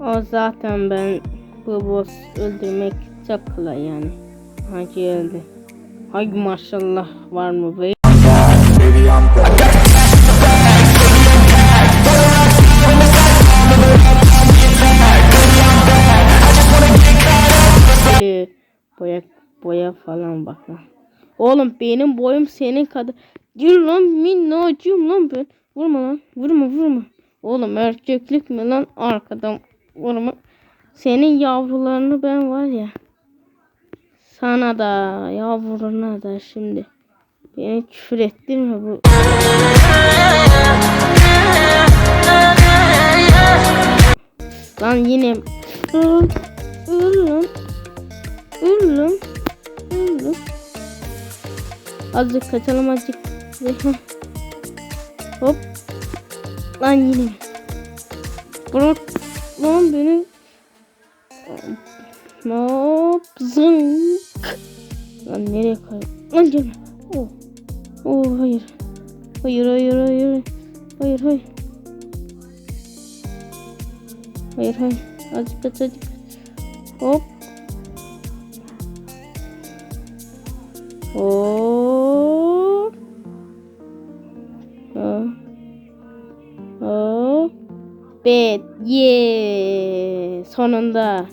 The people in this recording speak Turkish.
O zaten ben bu boss öldürmek çok kolay yani. Ha geldi. Hay maşallah var mı be? Böyle boya boya falan bak lan. Oğlum benim boyum senin kadar. Gir lan minnacığım lan ben. Vurma lan. Vurma vurma. Oğlum erkeklik mi lan arkadan vurma. Senin yavrularını ben var ya. Sana da yavruna da şimdi. Beni küfür ettirme bu. Lan yine. Öl. Öl lan. Öl lan. Öl lan. Azıcık kaçalım azıcık. Hop. Lan yine. Bırak lan beni. Hop zınk. Lan nereye kay? Lan gel. Oh. Oh hayır. Hayır hayır hayır. Hayır hayır. Hayır hayır. Azıcık kaç azıcık. Hop. Hop. Bet. Yeah. Sonunda.